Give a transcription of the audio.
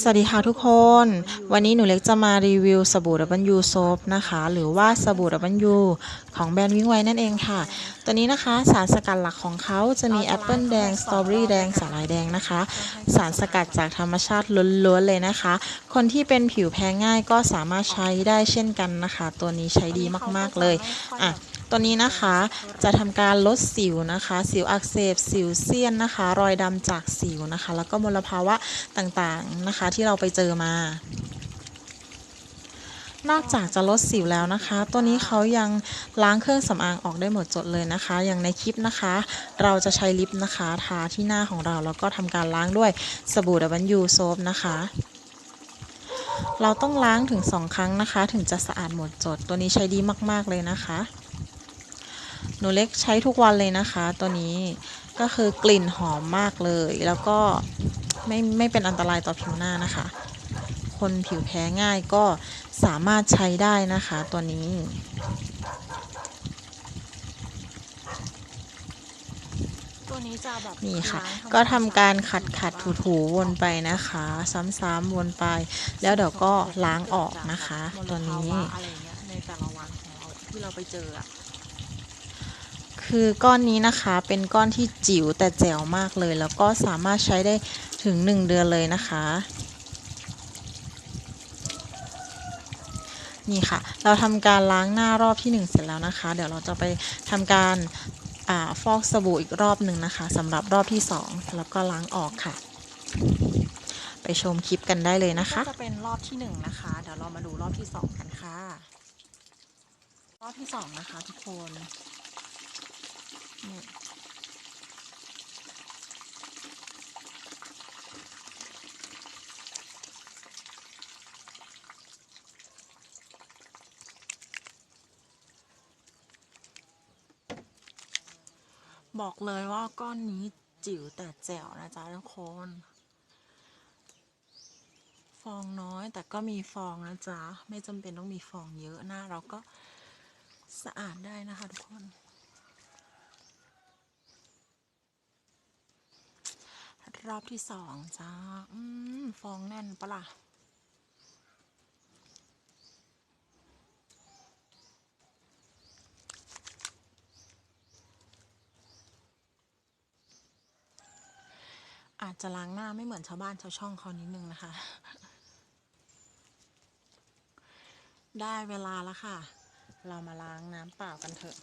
สวัสดีค่ะทุกคน วันนี้หนูเล็กจะมารีวิวสบู่ดับเบิลยูโซฟนะคะ หรือว่าสบู่ดับเบิลยูของแบรนด์วิ่งไวนั่นเองค่ะ ตัวนี้นะคะสารสกัดหลักของเขาจะมีแอปเปิลแดง สตรอเบอรี่แดง สาหร่ายแดงนะคะ สารสกัดจากธรรมชาติล้วนๆเลยนะคะ คนที่เป็นผิวแพ้ง่ายก็สามารถใช้ได้เช่นกันนะคะ ตัวนี้ใช้ดีมากๆเลย อะ ตัวนี้นะคะจะทำการลดสิวนะคะ สิวอักเสบ สิวเซียนนะคะ รอยดำจากสิวนะคะ แล้วก็มลภาวะต่างๆนะคะที่เราไปเจอมานอกจากจะลดสิวแล้วนะคะ ตัวนี้เขายังล้างเครื่องสำอางออกได้หมดจดเลยนะคะ อย่างในคลิปนะคะ เราจะใช้ลิปนะคะ ทาที่หน้าของเราแล้วก็ทำการล้างด้วยสบู่ดับเบิลยูโซฟนะคะ เราต้องล้างถึง 2 ครั้งนะคะ ถึงจะสะอาดหมดจด ตัวนี้ใช้ดีมาก ๆ เลยนะคะ นูเล็กใช้ทุกวันเลยนะคะ ตัวนี้ก็คือกลิ่นหอมมากเลย แล้วก็ไม่ไม่เป็นอันตรายต่อผิวหน้านะคะ คนผิวแพ้ง่ายก็สามารถใช้ได้นะคะตัวนี้ตัวนี้จะแบบนี่ค่ะล้างำก็ทำการขัดขัดถูถูๆวนไปนะคะ ซ้ำๆวนไป แล้วเดี๋ยวก็ล้างออกนะคะ ตัวนี้มลภาวะอะไรเงี้ยในแต่ละวันของเราที่เราไปเจออะ คือก้อนนี้นะคะเป็นก้อนที่จิ๋วแต่แจ๋วมากเลย แล้วก็สามารถใช้ได้ถึง 1 เดือนเลยนะคะ นี่ค่ะ เราทำการล้างหน้ารอบที่ 1 เสร็จแล้วนะคะ เดี๋ยวเราจะไปทำการอาฟอกสบู่อีกรอบหนึ่งนะคะสำหรับรอบที่ 2 แล้วก็ล้างออกค่ะ ไปชมคลิปกันได้เลยนะคะจะเป็นรอบที่หนึ่งนะคะ เดี๋ยวเรามาดูรอบที่สองกันค่ะ รอบที่สองนะคะทุกคน นี่บอกเลยว่าก้อนนี้จิ๋วแต่แจ๋วนะจ๊ะทุกคน ฟองน้อยแต่ก็มีฟองนะจ๊ะ ไม่จำเป็นต้องมีฟองเยอะหน้าเราก็สะอาดได้นะคะทุกคน รอบที่สองจ้า อืม ฟองแน่นปะล่ะ อาจจะล้างหน้าไม่เหมือนชาวบ้านชาวช่องเขานิดนึงนะคะ ได้เวลาแล้วค่ะ เรามาล้างน้ำเปล่ากันเถอะ